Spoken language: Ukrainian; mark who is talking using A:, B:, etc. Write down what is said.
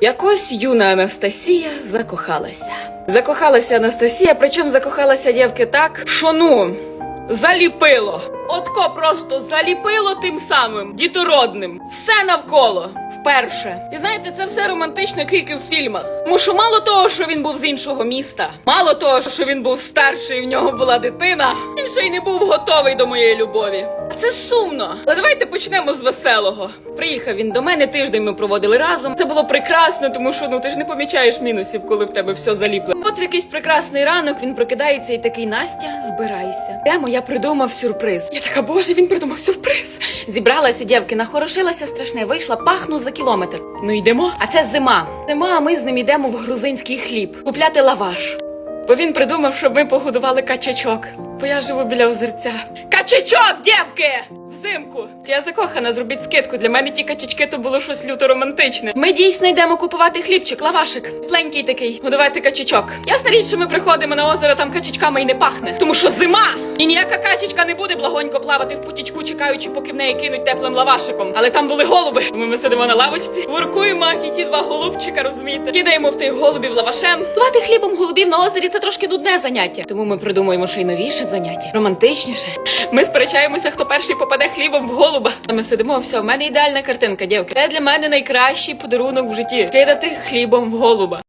A: Якось юна Анастасія закохалася. Закохалася Анастасія, причому закохалася дівки так, що ну. Заліпило. Отко просто заліпило тим самим дітородним. Все навколо. Вперше. І знаєте, це все романтично тільки в фільмах. Тому що мало того, що він був з іншого міста, мало того, що він був старший, і в нього була дитина, він ще й не був готовий до моєї любові. Це сумно. Але давайте почнемо з веселого. Приїхав він до мене, тиждень ми проводили разом. Це було прекрасно, тому що ну ти ж не помічаєш мінусів, коли в тебе все заліплено. От в якийсь прекрасний ранок він прокидається і такий Настя, збирайся. Йдемо, я придумав сюрприз. Я така, боже, він придумав сюрприз. Зібралася дівки, нахорошилася страшне, вийшла, пахну за кілометр. Ну йдемо. А це зима. Зима, а ми з ним йдемо в грузинський хліб купляти лаваш. Бо він придумав, щоб ми погодували качачок. Бо я живу біля озерця. Качечок, дівки! Взимку. Я закохана, зробіть скидку. Для мене ті качачки то було щось люто романтичне. Ми дійсно йдемо купувати хлібчик, лавашик. Пленький такий. Годувати качачок. Ясна річ, що ми приходимо на озеро, там качачками й не пахне. Тому що зима! І ніяка качечка не буде благонько плавати в потічку, чекаючи, поки в неї кинуть теплим лавашиком. Але там були голуби. Тому ми сидимо на лавочці, воркуємо, і ті два голубчика, розумієте? Кидаємо в тих голубів лавашем. Плати хлібом голубів на озері це трошки нудне заняття. Тому ми придумуємо ще й новіше заняття, романтичніше. Ми сперечаємося, хто перший попаде хлібом в голуба. А ми сидимо, все, в мене ідеальна картинка, дівки. Це для мене найкращий подарунок в житті. Кидати хлібом в голуба.